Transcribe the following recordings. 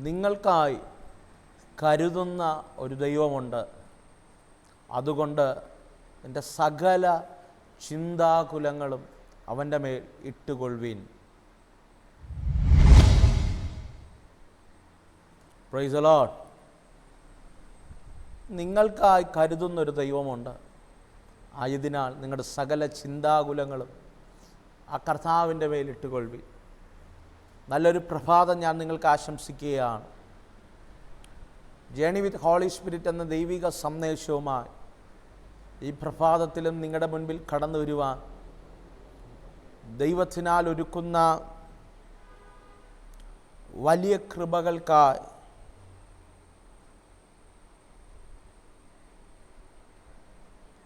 നിങ്ങൾക്കായി കരുതുന്ന ഒരു ദൈവമുണ്ട്. അതുകൊണ്ട് എന്റെ സകല ചിന്താകുലങ്ങളും അവന്റെ മേൽ ഇട്ടുകൊള്ളുവീൻ. പ്രൈസ് നിങ്ങൾക്കായി കരുതുന്നൊരു ദൈവമുണ്ട്. ആയതിനാൽ നിങ്ങളുടെ സകല ചിന്താകുലങ്ങളും ആ കർത്താവിന്റെ മേൽ ഇട്ടുകൊള്ളുവീൻ. നല്ലൊരു പ്രഭാതം ഞാൻ നിങ്ങൾക്ക് ആശംസിക്കുകയാണ്. ജേണി വിത്ത് ഹോളി സ്പിരിറ്റ് എന്ന ദൈവിക സന്ദേശവുമായി ഈ പ്രഭാതത്തിലും നിങ്ങളുടെ മുൻപിൽ കടന്നു വരുവാൻ ദൈവത്തിനാൽ ഒരുക്കുന്ന വലിയ കൃപകൾക്കായി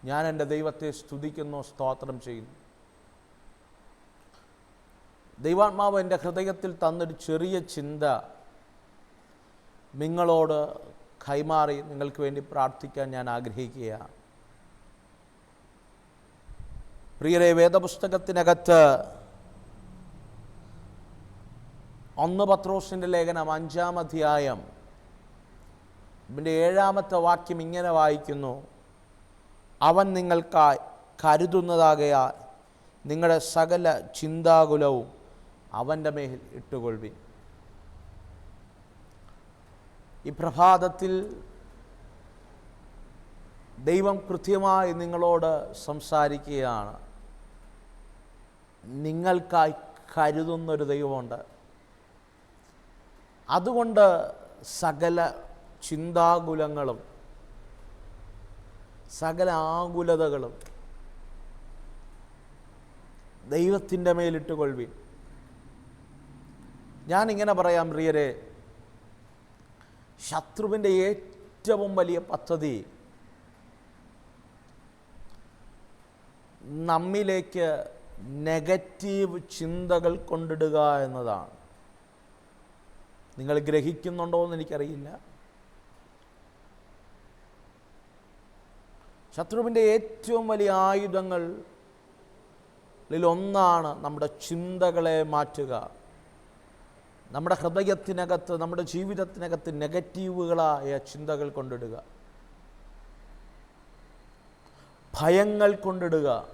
ഞാൻ എന്റെ ദൈവത്തെ സ്തുതിക്കുന്നു സ്തോത്രം ചെയ്യുന്നു. ദൈവാത്മാവ് എന്റെ ഹൃദയത്തിൽ തന്നൊരു ചെറിയ ചിന്ത നിങ്ങളോട് കൈമാറി നിങ്ങൾക്ക് വേണ്ടി പ്രാർത്ഥിക്കാൻ ഞാൻ ആഗ്രഹിക്കുകയാണ്. പ്രിയരെ വേദപുസ്തകത്തിനകത്ത് ഒന്ന് പത്രോസിന്റെ ലേഖനം അഞ്ചാം അധ്യായം ഇതിന്റെ ഏഴാമത്തെ വാക്യം ഇങ്ങനെ വായിക്കുന്നു. അവൻ നിങ്ങൾക്കായി കരുതുന്നതാകയാൽ നിങ്ങളുടെ സകല ചിന്താകുലവും അവന്റെ മേൽ ഇട്ടുകൊള്ളി ഈ പ്രഭാതത്തിൽ ദൈവം കൃത്യമായി നിങ്ങളോട് സംസാരിക്കുകയാണ്. നിങ്ങൾക്കായി കരുതുന്നൊരു ദൈവമുണ്ട്. അതുകൊണ്ട് സകല ചിന്താകുലങ്ങളും സകല ആകുലതകളും ദൈവത്തിന്റെ മേലിട്ട് ഞാനിങ്ങനെ പറയാം പ്രിയരെ. ശത്രുവിന്റെ ഏറ്റവും വലിയ പദ്ധതി നമ്മിലേക്ക് നെഗറ്റീവ് ചിന്തകൾ കൊണ്ടിടുക എന്നതാണ്. നിങ്ങൾ ഗ്രഹിക്കുന്നുണ്ടോ എന്ന് എനിക്കറിയില്ല. ശത്രുവിന്റെ ഏറ്റവും വലിയ ആയുധങ്ങളിൽ ഒന്നാണ് നമ്മുടെ ചിന്തകളെ മാറ്റുക. നമ്മുടെ ഹൃദയത്തിനകത്ത് നമ്മുടെ ജീവിതത്തിനകത്ത് നെഗറ്റീവുകളായ ചിന്തകൾ കൊണ്ടിടുക. ഭയങ്ങൾ കൊണ്ടിടുക.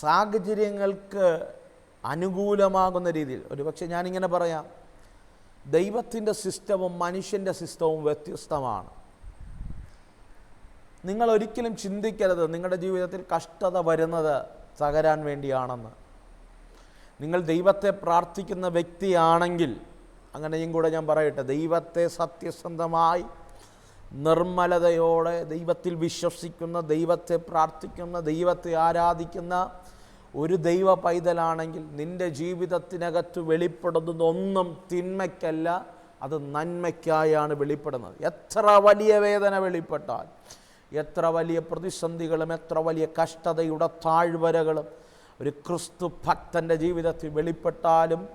സാഹചര്യങ്ങൾക്ക് അനുകൂലമാകുന്ന രീതിയിൽ. ഒരുപക്ഷെ ഞാനിങ്ങനെ പറയാം. ദൈവത്തിന്റെ സിസ്റ്റവും മനുഷ്യന്റെ സിസ്റ്റവും വ്യത്യസ്തമാണ്. നിങ്ങൾ ഒരിക്കലും ചിന്തിക്കരുത് നിങ്ങളുടെ ജീവിതത്തിൽ കഷ്ടത വരുന്നത് തകരാൻ വേണ്ടിയാണെന്ന്. നിങ്ങൾ ദൈവത്തെ പ്രാർത്ഥിക്കുന്ന വ്യക്തിയാണെങ്കിൽ അങ്ങനെയും കൂടെ ഞാൻ പറയട്ടെ ദൈവത്തെ സത്യസന്ധമായി നിർമ്മലതയോടെ ദൈവത്തിൽ വിശ്വസിക്കുന്ന ദൈവത്തെ പ്രാർത്ഥിക്കുന്ന ദൈവത്തെ ആരാധിക്കുന്ന ഒരു ദൈവ പൈതലാണെങ്കിൽ നിന്റെ ജീവിതത്തിനകത്ത് വെളിപ്പെടുന്നത് ഒന്നും തിന്മയ്ക്കല്ല അത് നന്മയ്ക്കായാണ് വെളിപ്പെടുന്നത്. എത്ര വലിയ വേദന വെളിപ്പെട്ടാൽ എത്ര വലിയ പ്രതിസന്ധികളും എത്ര വലിയ കഷ്ടതയുടെ താഴ്വരകളും ഒരു ക്രിസ്തു ഭക്തന്റെ ജീവിതത്തിൽ വെളിപ്പെട്ടാലും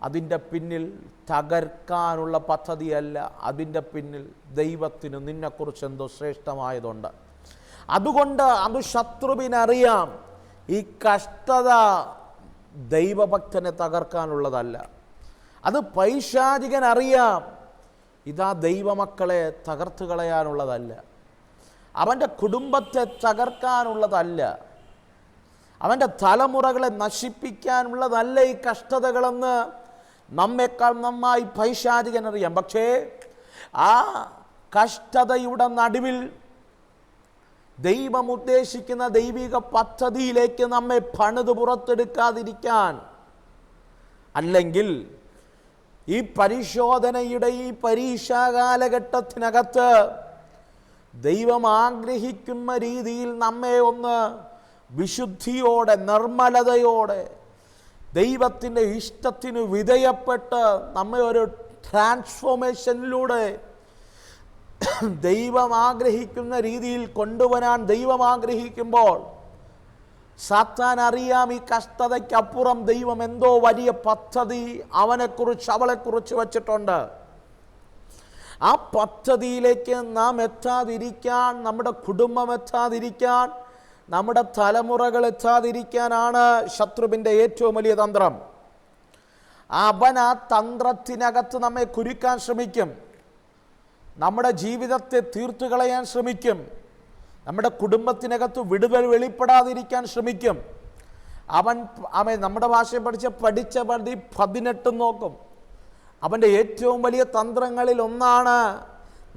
അതിന്റെ പിന്നിൽ തകർക്കാനുള്ള പദ്ധതിയല്ല അതിന്റെ പിന്നിൽ ദൈവത്തിന് നിന്നെക്കുറിച്ച് എന്തോ ശ്രേഷ്ഠമായതുണ്ട്. അതുകൊണ്ട് അത് ശത്രുവിനറിയാം. ഈ കഷ്ടത ദൈവഭക്തനെ തകർക്കാനുള്ളതല്ല. അത് പൈശാചികൻ അറിയാം ഇതാ ദൈവമക്കളെ തകർത്ത് കളയാനുള്ളതല്ല. അവന്റെ കുടുംബത്തെ തകർക്കാനുള്ളതല്ല. അവന്റെ തലമുറകളെ നശിപ്പിക്കാനുള്ളതല്ല ഈ കഷ്ടതകളെന്ന് നമ്മെക്കാൾ നന്നായി പൈശാചികൻ അറിയാം. പക്ഷേ ആ കഷ്ടതയുടെ നടുവിൽ ദൈവം ഉദ്ദേശിക്കുന്ന ദൈവിക പദ്ധതിയിലേക്ക് നമ്മെ പണിത് പുറത്തെടുക്കാതിരിക്കാൻ അല്ലെങ്കിൽ ഈ പരിശോധനയുടെ ഈ പരീക്ഷാ കാലഘട്ടത്തിനകത്ത് ദൈവം ആഗ്രഹിക്കുന്ന രീതിയിൽ നമ്മെ ഒന്ന് വിശുദ്ധിയോടെ നിർമ്മലതയോടെ ദൈവത്തിന്റെ ഇഷ്ടത്തിന് വിധേയപ്പെട്ട് നമ്മെ ഒരു ട്രാൻസ്ഫോർമേഷനിലൂടെ ദൈവം ആഗ്രഹിക്കുന്ന രീതിയിൽ കൊണ്ടുവരാൻ ദൈവം ആഗ്രഹിക്കുമ്പോൾ സാത്താൻ അറിയാം ഈ കഷ്ടതയ്ക്കപ്പുറം ദൈവം എന്തോ വലിയ പദ്ധതി അവനെക്കുറിച്ച് അവളെക്കുറിച്ച് വച്ചിട്ടുണ്ട്. ആ പദ്ധതിയിലേക്ക് നാം എത്താതിരിക്കാൻ നമ്മുടെ കുടുംബം എത്താതിരിക്കാൻ നമ്മുടെ തലമുറകൾ എത്താതിരിക്കാനാണ് ശത്രുവിന്റെ ഏറ്റവും വലിയ തന്ത്രം. അവൻ ആ തന്ത്രത്തിനകത്ത് നമ്മെ കുരുക്കാൻ ശ്രമിക്കും. നമ്മുടെ ജീവിതത്തെ തീർത്തു കളയാൻ ശ്രമിക്കും. നമ്മുടെ കുടുംബത്തിനകത്ത് വിടുതൽ വെളിപ്പെടാതിരിക്കാൻ ശ്രമിക്കും. അവൻ അവൻ നമ്മുടെ ഭാഷയെ പഠിച്ച പഠിച്ച പതി പതിനെട്ടും നോക്കും. അവന്റെ ഏറ്റവും വലിയ തന്ത്രങ്ങളിൽ ഒന്നാണ്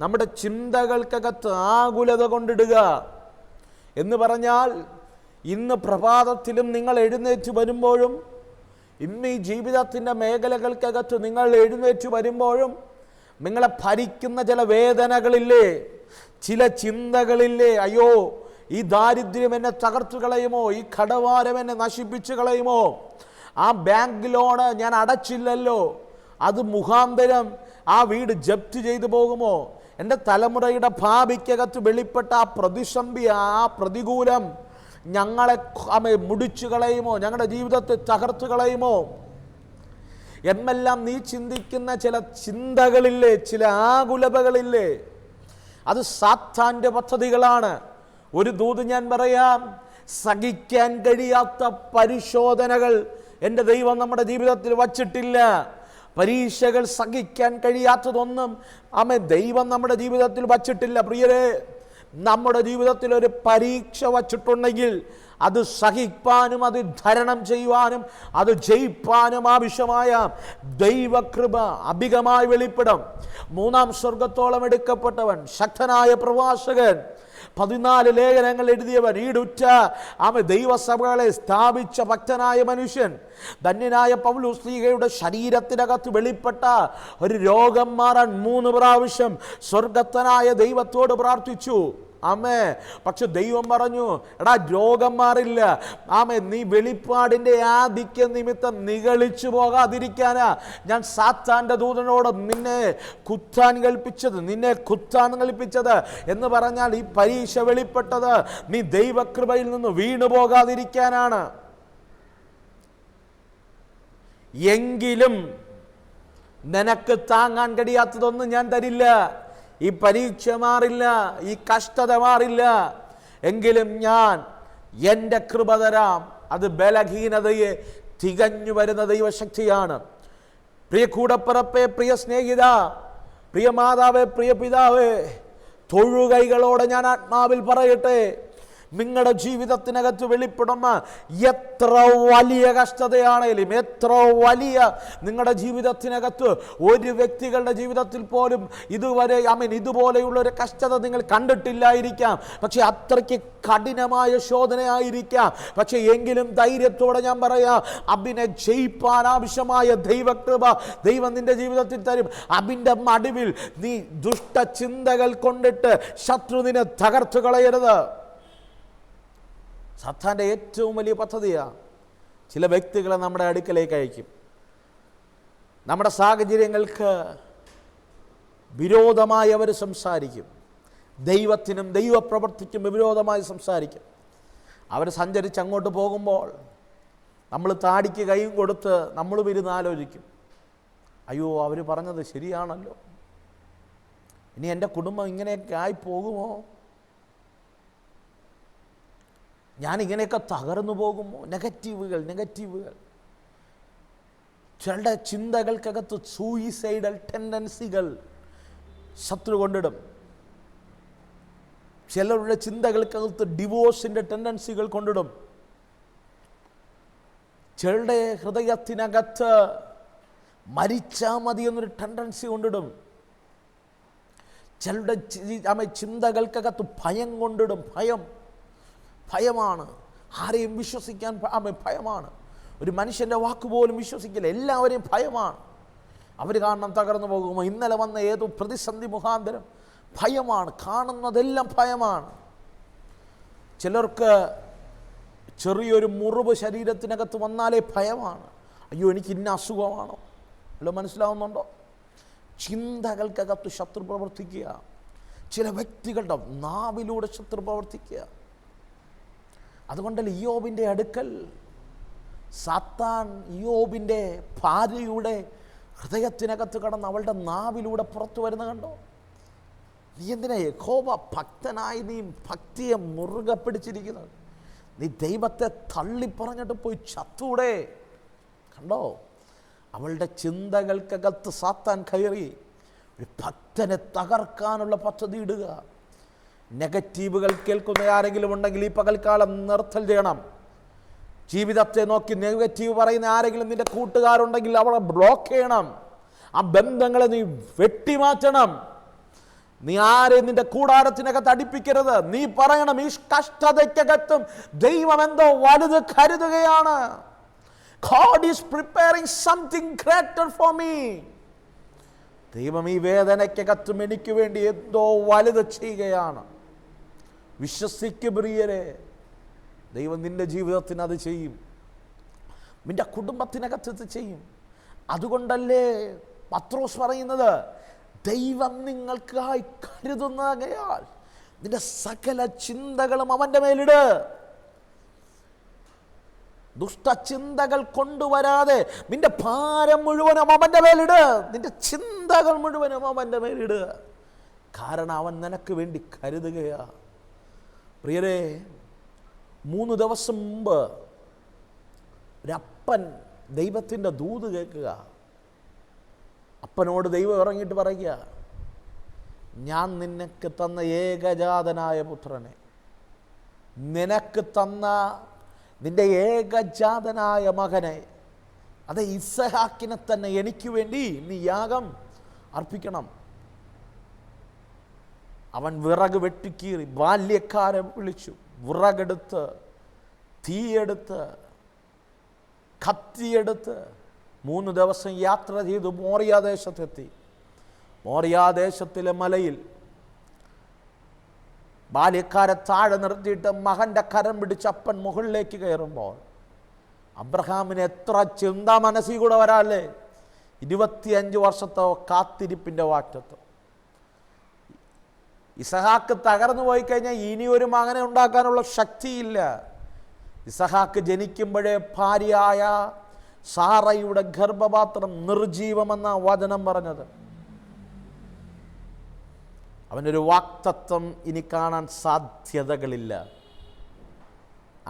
നമ്മുടെ ചിന്തകൾക്കകത്ത് ആകുലത കൊണ്ടിടുക. എന്ന് പറഞ്ഞാൽ ഇന്ന് പ്രഭാതത്തിലും നിങ്ങൾ എഴുന്നേറ്റ് വരുമ്പോഴും ഇന്ന് ഈ ജീവിതത്തിന്റെ മേഖലകൾക്കകത്ത് നിങ്ങൾ എഴുന്നേറ്റ് വരുമ്പോഴും നിങ്ങളെ ഭരിക്കുന്ന ചില വേദനകളില്ലേ ചില ചിന്തകളില്ലേ അയ്യോ ഈ ദാരിദ്ര്യം എന്നെ തകർത്തു കളയുമോ ഈ കടവാരം എന്നെ നശിപ്പിച്ചു കളയുമോ ആ ബാങ്ക് ലോണ് ഞാൻ അടച്ചില്ലല്ലോ അത് മുഖാന്തരം ആ വീട് ജപ്തി ചെയ്തു പോകുമോ എന്റെ തലമുറയുടെ ഭാവിക്കകത്ത് വെളിപ്പെട്ട ആ പ്രതിസന്ധി ആ പ്രതികൂലം ഞങ്ങളെ മുടിച്ചു കളയുമോ? ഞങ്ങളുടെ ജീവിതത്തെ തകർത്തു കളയുമോ? എന്നെല്ലാം നീ ചിന്തിക്കുന്ന ചില ചിന്തകളില്ലേ ചില ആകുലതകളില്ലേ? അത് സാത്താന്റെ പദ്ധതികളാണ്. ഒരു ദൂത് ഞാൻ പറയാം സഹിക്കാൻ കഴിയാത്ത പരിശോധനകൾ എന്റെ ദൈവം നമ്മുടെ ജീവിതത്തിൽ വച്ചിട്ടില്ല. പരീക്ഷകൾ സഹിക്കാൻ കഴിയാത്തതൊന്നും അമ്മ ദൈവം നമ്മുടെ ജീവിതത്തിൽ വച്ചിട്ടില്ല. പ്രിയരെ നമ്മുടെ ജീവിതത്തിൽ ഒരു പരീക്ഷ വച്ചിട്ടുണ്ടെങ്കിൽ അത് സഹിപ്പാനും അത് ധരണം ചെയ്യുവാനും അത് ജയിപ്പാനും ആവശ്യമായ ദൈവകൃപ അധികമായി വെളിപ്പെടും. മൂന്നാം സ്വർഗത്തോളം എടുക്കപ്പെട്ടവൻ ശക്തനായ പ്രവാസകൻ പതിനാല് ലേഖനങ്ങൾ എഴുതിയവൻ ഈടുറ്റ ആമ ദൈവസഭകളെ സ്ഥാപിച്ച ഭക്തനായ മനുഷ്യൻ. ധന്യനായ പൗലുസ്ലീഗയുടെ ശരീരത്തിനകത്ത് വെളിപ്പെട്ട ഒരു രോഗം മാറാൻ മൂന്ന് പ്രാവശ്യം സ്വർഗത്തനായ ദൈവത്തോട് പ്രാർത്ഥിച്ചു. ആമേ പക്ഷെ ദൈവം പറഞ്ഞു എടാ രോഗം മാറില്ല. ആമേ നീ വെളിപ്പാടിന്റെ ആധിക്യ നിമിത്തം നിഗളിച്ചു പോകാതിരിക്കാനാ. ഞാൻ സാത്താന്റെ ദൂതനോട് നിന്നെ കുത്താൻ കൽപ്പിച്ചത് നിന്നെ കുത്താൻ കൽപ്പിച്ചത് എന്ന് പറഞ്ഞാൽ ഈ പരീക്ഷ വെളിപ്പെട്ടത് നീ ദൈവകൃപയിൽ നിന്ന് വീണു പോകാതിരിക്കാനാണ്. എങ്കിലും നിനക്ക് താങ്ങാൻ കഴിയാത്തതൊന്നും ഞാൻ തരില്ല. ഈ പരീക്ഷ മാറില്ല ഈ കഷ്ടത മാറില്ല. എങ്കിലും ഞാൻ എന്റെ കൃപ തരാം. അത് ബലഹീനതയെ തികഞ്ഞു വരുന്ന ദൈവശക്തിയാണ്. പ്രിയ കൂടപ്പിറപ്പേ പ്രിയ സ്നേഹിത പ്രിയ മാതാവേ പ്രിയ പിതാവേ തൊഴുകൈകളോടെ ഞാൻ ആത്മാവിൽ പറയട്ടെ. നിങ്ങളുടെ ജീവിതത്തിനകത്ത് വെളിപ്പെടുന്ന എത്ര വലിയ കഷ്ടതയാണേലും എത്ര വലിയ നിങ്ങളുടെ ജീവിതത്തിനകത്ത് ഒരു വ്യക്തികളുടെ ജീവിതത്തിൽ പോലും ഇതുവരെ ഐ മീൻ ഇതുപോലെയുള്ള ഒരു കഷ്ടത നിങ്ങൾ കണ്ടിട്ടില്ലായിരിക്കാം. പക്ഷെ അത്രയ്ക്ക് കഠിനമായ ശോധനയായിരിക്കാം. പക്ഷെ എങ്കിലും ധൈര്യത്തോടെ ഞാൻ പറയാം അബിനെ ജയിപ്പാൻ ആവശ്യമായ ദൈവകൃപ ദൈവം നിന്റെ ജീവിതത്തിൽ തരും. അബിന്റെ മടിവിൽ നീ ദുഷ്ടചിന്തകൾ കൊണ്ടിട്ട് ശത്രുവിനെ തകർത്തു കളയരുത്. സത്താന്റെ ഏറ്റവും വലിയ പദ്ധതിയാണ് ചില വ്യക്തികളെ നമ്മുടെ അടുക്കലേക്ക് അയക്കും. നമ്മുടെ സാഹചര്യങ്ങൾക്ക് വിരോധമായി അവർ സംസാരിക്കും. ദൈവത്തിനും ദൈവപ്രവർത്തിക്കും വിരോധമായി സംസാരിക്കും. അവർ സഞ്ചരിച്ച് അങ്ങോട്ട് പോകുമ്പോൾ നമ്മൾ താടിക്ക് കൈയും കൊടുത്ത് നമ്മൾ ഇരുന്ന് ആലോചിക്കും. അയ്യോ അവർ പറഞ്ഞത് ശരിയാണല്ലോ. ഇനി എന്റെ കുടുംബം ഇങ്ങനെയൊക്കെ ആയി പോകുമോ? ഞാൻ ഇങ്ങനെയൊക്കെ തകർന്നു പോകുമോ? നെഗറ്റീവുകൾ നെഗറ്റീവുകൾ. ചിലരുടെ ചിന്തകൾക്കകത്ത് സൂയിസൈഡൽ ടെൻഡൻസികൾ ശത്രു കൊണ്ടിടും. ചിലരുടെ ചിന്തകൾക്കകത്ത് ഡിവോഴ്സിന്റെ ടെൻഡൻസികൾ കൊണ്ടിടും. ചിലരുടെ ഹൃദയത്തിനകത്ത് മരിച്ചാൽ മതി എന്നൊരു ടെൻഡൻസി കൊണ്ടിടും. ചിലരുടെ ചിന്തകൾക്കകത്ത് ഭയം കൊണ്ടിടും. ഭയം. ഭയമാണ്. ആരെയും വിശ്വസിക്കാൻ ഭയമാണ്. ഒരു മനുഷ്യന്റെ വാക്കുപോലും വിശ്വസിക്കില്ല എല്ലാവരെയും ഭയമാണ്. അവർ കാരണം തകർന്നു പോകുമോ? ഇന്നലെ വന്ന ഏതോ പ്രതിസന്ധി മുഖാന്തരം ഭയമാണ്. കാണുന്നതെല്ലാം ഭയമാണ്. ചിലർക്ക് ചെറിയൊരു മുറിവ് ശരീരത്തിനകത്ത് വന്നാലേ ഭയമാണ്. അയ്യോ എനിക്ക് ഇന്ന അസുഖമാണോ? അല്ലോ മനസ്സിലാവുന്നുണ്ടോ? ചിന്തകൾക്കകത്ത് ശത്രു പ്രവർത്തിക്കുക. ചില വ്യക്തികളുടെ നാവിലൂടെ ശത്രു പ്രവർത്തിക്കുക. അതുകൊണ്ടല്ല ഇയോബിന്റെ അടുക്കൽ സാത്താൻ ഇയോബിന്റെ ഭാര്യയുടെ ഹൃദയത്തിനകത്ത് കടന്ന് അവളുടെ നാവിലൂടെ പുറത്തു വരുന്ന കണ്ടോ? നീ എന്തിനാ യഹോവ ഭക്തനായി നീ ഭക്തിയെ മുറുകെ പിടിച്ചിരിക്കുന്നത്? നീ ദൈവത്തെ തള്ളിപ്പറഞ്ഞിട്ട് പോയി ചത്തൂടെ? കണ്ടോ? അവളുടെ ചിന്തകൾക്കകത്ത് സാത്താൻ കയറി ഒരു ഭക്തനെ തകർക്കാനുള്ള പദ്ധതി ഇടുക. നെഗറ്റീവുകൾ കേൾക്കുന്ന ആരെങ്കിലും ഉണ്ടെങ്കിൽ ഈ പകൽക്കാലം നിർത്തൽ ചെയ്യണം. ജീവിതത്തെ നോക്കി നെഗറ്റീവ് പറയുന്ന ആരെങ്കിലും നിന്റെ കൂട്ടുകാരുണ്ടെങ്കിൽ അവളെ ബ്ലോക്ക് ചെയ്യണം. ആ ബന്ധങ്ങളെ നീ വെട്ടിമാറ്റണം. നീ ആരെയും നിന്റെ കൂടാരത്തിനകത്ത് അടിപ്പിക്കരുത്. നീ പറയണം ഈ കഷ്ടതയ്ക്കകത്തും ദൈവം എന്തോ വലുത് കരുതുകയാണ്. God is preparing something greater for me. ദൈവം ഈ വേദനയ്ക്കകത്തും എനിക്ക് വേണ്ടി എന്തോ വലുത് ചെയ്യുകയാണ്. വിശ്വസിക്ക് പ്രിയരെ ദൈവം നിന്റെ ജീവിതത്തിന് അത് ചെയ്യും. നിന്റെ കുടുംബത്തിനകത്ത് ഇത് ചെയ്യും. അതുകൊണ്ടല്ലേ പത്രോസ് പറയുന്നത്? ദൈവം നിങ്ങൾക്കായി കരുതുന്നകയാൽ നിന്റെ സകല ചിന്തകളും അവന്റെ മേലിട്. ദുഷ്ടചിന്തകൾ കൊണ്ടുവരാതെ നിന്റെ ഭാരം മുഴുവനും അവന്റെ മേലിട്. നിന്റെ ചിന്തകൾ മുഴുവനും അവന്റെ മേലിട്. കാരണം അവൻ നിനക്ക് വേണ്ടി കരുതുകയാ. പ്രിയരെ മൂന്ന് ദിവസം മുമ്പ് ഒരപ്പൻ ദൈവത്തിന്റെ ദൂത് കേൾക്കുക. അപ്പനോട് ദൈവം ഇറങ്ങിയിട്ട് പറയുക ഞാൻ നിനക്ക് തന്ന ഏകജാതനായ പുത്രനെ നിനക്ക് തന്ന നിന്റെ ഏകജാതനായ മകനെ അത് ഇസഹാക്കിനെ തന്നെ എനിക്ക് വേണ്ടി നീ യാഗം അർപ്പിക്കണം. അവൻ വിറക് വെട്ടിക്കീറി ബാല്യക്കാരെ വിളിച്ചു. വിറകെടുത്ത് തീയെടുത്ത് കത്തിയെടുത്ത് മൂന്ന് ദിവസം യാത്ര ചെയ്തു മോറിയാദേശത്തെത്തി. മോറിയാദേശത്തിലെ മലയിൽ ബാല്യക്കാരെ താഴെ നിർത്തിയിട്ട് മകന്റെ കരം പിടിച്ച് അപ്പൻ മുകളിലേക്ക് കയറുമ്പോൾ അബ്രഹാമിന് എത്ര ചിന്താ മനസ്സിൽ കൂടെ വരാല്ലേ? ഇരുപത്തിയഞ്ച് വർഷത്തെ കാത്തിരിപ്പിന്റെ വാറ്റത്തോ. ഇസഹാക്ക് തകർന്നു പോയി കഴിഞ്ഞാൽ ഇനി ഒരു മകനെ ഉണ്ടാക്കാനുള്ള ശക്തിയില്ല. ഇസഹാക്ക് ജനിക്കുമ്പോഴേ ഭാര്യയായ സാറയുടെ ഗർഭപാത്രം നിർജീവമെന്ന വചനം പറഞ്ഞത്. അവനൊരു വാക്തത്വം ഇനി കാണാൻ സാധ്യതകളില്ല.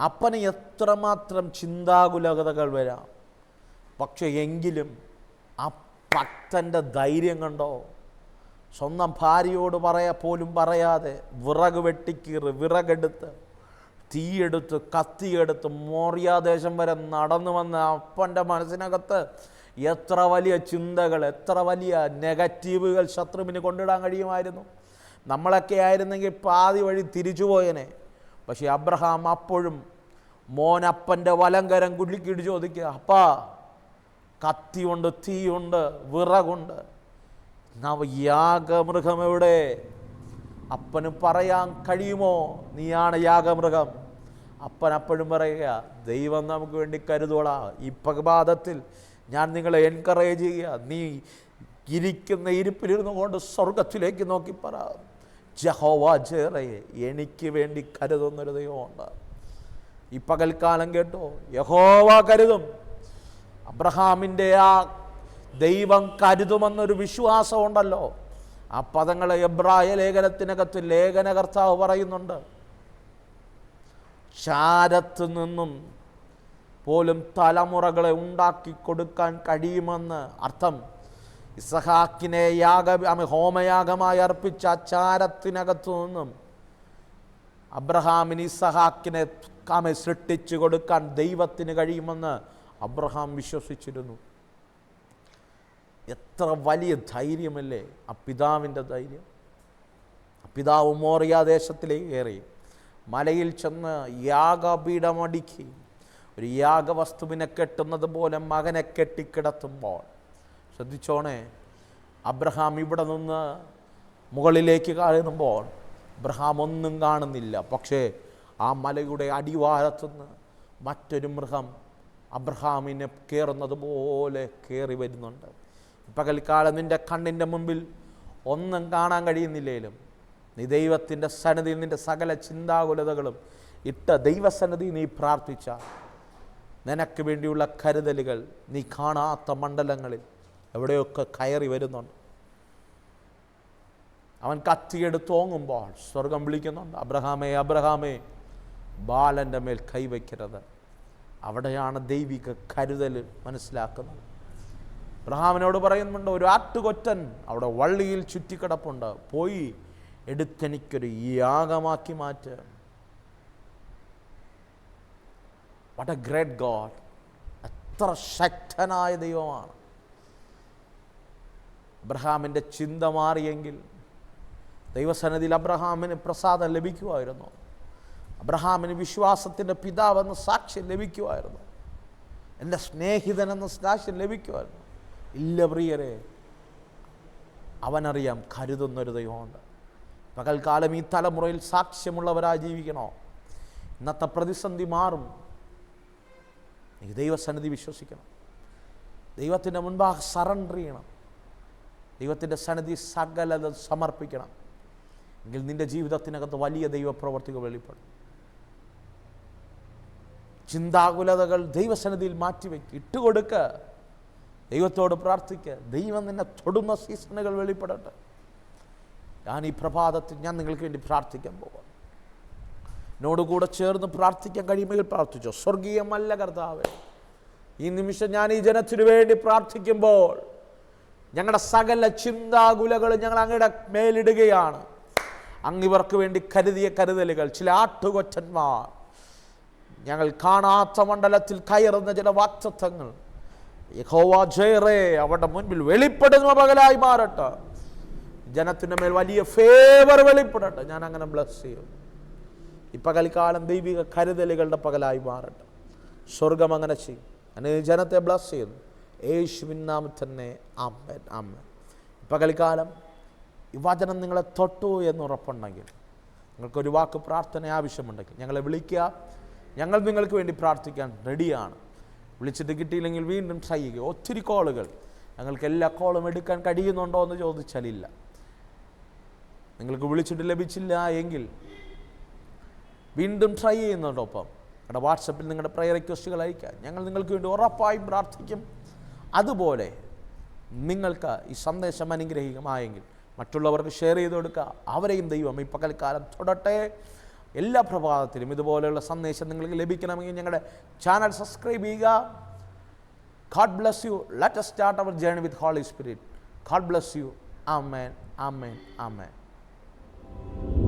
അപ്പന് എത്രമാത്രം ചിന്താകുലകതകൾ വരാം. പക്ഷെ എങ്കിലും ആ ഭക്തന്റെ ധൈര്യം കണ്ടോ? സ്വന്തം ഭാര്യയോട് പറയാ പോലും പറയാതെ വിറക് വെട്ടിക്കീറ് വിറകെടുത്ത് തീയെടുത്ത് കത്തിയെടുത്ത് മോറിയാദേശം വരെ നടന്നു വന്ന അപ്പന്റെ മനസ്സിനകത്ത് എത്ര വലിയ ചിന്തകൾ എത്ര വലിയ നെഗറ്റീവുകൾ ശത്രുവിന് കൊണ്ടിടാൻ കഴിയുമായിരുന്നു. നമ്മളൊക്കെ ആയിരുന്നെങ്കിൽ പാതി വഴി തിരിച്ചു പോയനെ. പക്ഷേ അബ്രഹാം അപ്പോഴും മോനപ്പന്റെ വലങ്കരം കുലുക്കിയിട്ട് ചോദിക്കുക അപ്പാ കത്തിയുണ്ട് തീയുണ്ട് വിറകുണ്ട്. യാഗമൃഗം എവിടെ അപ്പന് പറയാൻ കഴിയുമോ? നീയാണ് യാഗമൃഗം. അപ്പൻ അപ്പോഴും പറയുക ദൈവം നമുക്ക് വേണ്ടി കരുതോളാ. ഈ പകപാതത്തിൽ ഞാൻ നിങ്ങളെ എൻകറേജ് ചെയ്യുക. നീ ഇരിക്കുന്ന ഇരിപ്പിലിരുന്നു കൊണ്ട് സ്വർഗത്തിലേക്ക് നോക്കി പറ. ജഹോവാ ജേറയെ എനിക്ക് വേണ്ടി കരുതുന്നൊരു ദൈവമുണ്ട്. ഈ പകൽക്കാലം കേട്ടോ. യഹോവ കരുതും. അബ്രഹാമിന്റെ ആ ദൈവം കരുതുമെന്നൊരു വിശ്വാസമുണ്ടല്ലോ. ആ പദങ്ങൾ എബ്രായ ലേഖനത്തിനകത്ത് ലേഖനകർത്താവ് പറയുന്നുണ്ട്. ചാരത്ത് നിന്നും പോലും തലമുറകളെ ഉണ്ടാക്കി കൊടുക്കാൻ കഴിയുമെന്ന് അർത്ഥം. ഇസഹാക്കിനെ യാഗ ഹോമയാഗമായി അർപ്പിച്ച ചാരത്തിനകത്തു നിന്നും അബ്രഹാമിന് ഇസഹാക്കിനെ കാമെ സൃഷ്ടിച്ചു കൊടുക്കാൻ ദൈവത്തിന് കഴിയുമെന്ന് അബ്രഹാം വിശ്വസിച്ചിരുന്നു. എത്ര വലിയ ധൈര്യമല്ലേ? ആ പിതാവിന്റെ ധൈര്യം. പിതാവ് മോറിയാ ദേശത്തിലേക്ക് കയറി. മലയിൽ ചെന്ന് യാഗപീഠമടിക്കി. ഒരു യാഗവസ്തുവിനെ കെട്ടുന്നത് പോലെ മകനെ കെട്ടിക്കിടത്തുമ്പോൾ ശ്രദ്ധിച്ചോണേ അബ്രഹാം ഇവിടെ നിന്ന് മുകളിലേക്ക് കാണുമ്പോൾ അബ്രഹാം ഒന്നും കാണുന്നില്ല. പക്ഷേ ആ മലയുടെ അടിവാരത്തുനിന്ന് മറ്റൊരു മൃഗം അബ്രഹാമിനെ കയറുന്നത് പോലെ കയറി വരുന്നുണ്ട്. പകൽക്കാലം നിന്റെ കണ്ണിന്റെ മുമ്പിൽ ഒന്നും കാണാൻ കഴിയുന്നില്ലേലും നീ ദൈവത്തിന്റെ സന്നദ്ധിയിൽ നിന്റെ സകല ചിന്താകുലതകളും ഇട്ട ദൈവസന്നദ്ധി നീ പ്രാർത്ഥിച്ച. നിനക്ക് വേണ്ടിയുള്ള കരുതലുകൾ നീ കാണാത്ത മണ്ഡലങ്ങളിൽ എവിടെയൊക്കെ കയറി വരുന്നുണ്ട്. അവൻ കത്തിയെടുത്ത് ഓങ്ങുമ്പോൾ സ്വർഗം വിളിക്കുന്നുണ്ട് അബ്രഹാമേ അബ്രഹാമേ ബാലന്റെ മേൽ കൈവയ്ക്കരുത്. അവിടെയാണ് ദൈവിക കരുതൽ മനസ്സിലാക്കുന്നത്. അബ്രഹാമിനോട് പറയുന്നുണ്ട് ഒരു ആട്ടുകൊറ്റൻ അവിടെ വള്ളിയിൽ ചുറ്റിക്കിടപ്പുണ്ട്. പോയി എടുത്തെനിക്കൊരു യാഗമാക്കി മാറ്റ്. വാട്ട് എ ഗ്രേറ്റ് ഗോഡ് എത്ര ശക്തനായ ദൈവമാണ്. അബ്രഹാമിന്റെ ചിന്ത മാറിയെങ്കിൽ ദൈവസന്നിധിയിൽ അബ്രഹാമിന് പ്രസാദം ലഭിക്കുമായിരുന്നു. അബ്രഹാമിന് വിശ്വാസത്തിന്റെ പിതാവെന്ന സാക്ഷ്യം ലഭിക്കുമായിരുന്നു. എന്റെ സ്നേഹിതനെന്ന് സാക്ഷ്യം ലഭിക്കുമായിരുന്നു. ഇല്ല പ്രിയരെ. അവനറിയാം കരുതുന്നൊരു ദൈവമുണ്ട്. പകൽക്കാലം ഈ തലമുറയിൽ സാക്ഷ്യമുള്ളവരാ ജീവിക്കണോ? ഇന്നത്തെ പ്രതിസന്ധി മാറും. നീ ദൈവസന്നിധി വിശ്വസിക്കണം. ദൈവത്തിന്റെ മുൻപാകെ സറണ്ടർ ചെയ്യണം. ദൈവത്തിന്റെ സന്നിധി സകലത സമർപ്പിക്കണം. എങ്കിൽ നിന്റെ ജീവിതത്തിനകത്ത് വലിയ ദൈവപ്രവർത്തികൾ വെളിപ്പെടും. ചിന്താകുലതകൾ ദൈവസന്നിധിയിൽ മാറ്റിവെക്ക്. ഇട്ടുകൊടുക്ക. ദൈവത്തോട് പ്രാർത്ഥിക്കുക ദൈവം നിന്നെ തൊടുന്ന സീസണുകൾ വെളിപ്പെടട്ടെ. ഞാൻ ഈ പ്രഭാതത്തിൽ ഞാൻ നിങ്ങൾക്ക് വേണ്ടി പ്രാർത്ഥിക്കാൻ പോകാം എന്നോട് കൂടെ ചേർന്ന് പ്രാർത്ഥിക്കാൻ കഴിയുമെങ്കിൽ പ്രാർത്ഥിച്ചോ. സ്വർഗീയമല്ല കർത്താവേ. ഈ നിമിഷം ഞാൻ ഈ ജനത്തിനു വേണ്ടി പ്രാർത്ഥിക്കുമ്പോൾ ഞങ്ങളുടെ സകല ചിന്താകുലകൾ ഞങ്ങൾ അങ്ങയുടെ മേലിടുകയാണ്. അങ്ങിവർക്ക് വേണ്ടി കരുതിയ കരുതലുകൾ ചില ആട്ടുകൊറ്റന്മാർ. ഞങ്ങൾ കാണാത്ത മണ്ഡലത്തിൽ കയറുന്ന ചില വാക്തത്വങ്ങൾ. യഹോവ അവരുടെ മുൻപിൽ വെളിപ്പെടുന്ന പകലായി മാറട്ടെ. ജനത്തിന്റെ മേൽ വലിയ ഫേവർ വെളിപ്പെടട്ടെ. ഞാൻ അങ്ങനെ ബ്ലസ് ചെയ്യും. ഈ പകൽക്കാലം ദൈവിക കരുതലുകളുടെ പകലായി മാറട്ടെ. സ്വർഗം അങ്ങനെ ചെയ്യും. അങ്ങനെ ജനത്തെ ബ്ലസ് ചെയ്യുന്നു. യേശുവിൻ നാമത്തിൽ തന്നെ ആമേൻ ആമേൻ. പകൽക്കാലം ഈ വചനം നിങ്ങളെ തൊട്ടു എന്ന് ഉറപ്പുണ്ടെങ്കിൽ നിങ്ങൾക്കൊരു വാക്ക് പ്രാർത്ഥന ആവശ്യമുണ്ടെങ്കിൽ ഞങ്ങളെ വിളിക്കുക. ഞങ്ങൾ നിങ്ങൾക്ക് വേണ്ടി പ്രാർത്ഥിക്കാൻ റെഡിയാണ് വിളിച്ചിട്ട് കിട്ടിയില്ലെങ്കിൽ വീണ്ടും ട്രൈ ചെയ്യുക. ഒത്തിരി കോളുകൾ ഞങ്ങൾക്ക് എല്ലാ കോളും എടുക്കാൻ കഴിയുന്നുണ്ടോ എന്ന് ചോദിച്ചാലില്ല. നിങ്ങൾക്ക് വിളിച്ചിട്ട് ലഭിച്ചില്ല എങ്കിൽ വീണ്ടും ട്രൈ ചെയ്യുന്നുണ്ടോ ഒപ്പം? നിങ്ങളുടെ വാട്സപ്പിൽ നിങ്ങളുടെ പ്രയർ റിക്വസ്റ്റുകൾ അയക്കാം ഞങ്ങൾ നിങ്ങൾക്ക് വേണ്ടി ഉറപ്പായും പ്രാർത്ഥിക്കും. അതുപോലെ നിങ്ങൾക്ക് ഈ സന്ദേശം അനുഗ്രഹികമായെങ്കിൽ മറ്റുള്ളവർക്ക് ഷെയർ ചെയ്ത് കൊടുക്കുക. അവരെയും ദൈവം ഈ പകൽക്കാലം തൊടട്ടെ. എല്ലാ പ്രഭാതത്തിലും ഇതുപോലെയുള്ള സന്ദേശം നിങ്ങൾക്ക് ലഭിക്കണമെങ്കിൽ ഞങ്ങളുടെ ചാനൽ സബ്സ്ക്രൈബ് ചെയ്യുക God bless you. Let us start our journey with Holy Spirit. God bless you. Amen. Amen. Amen.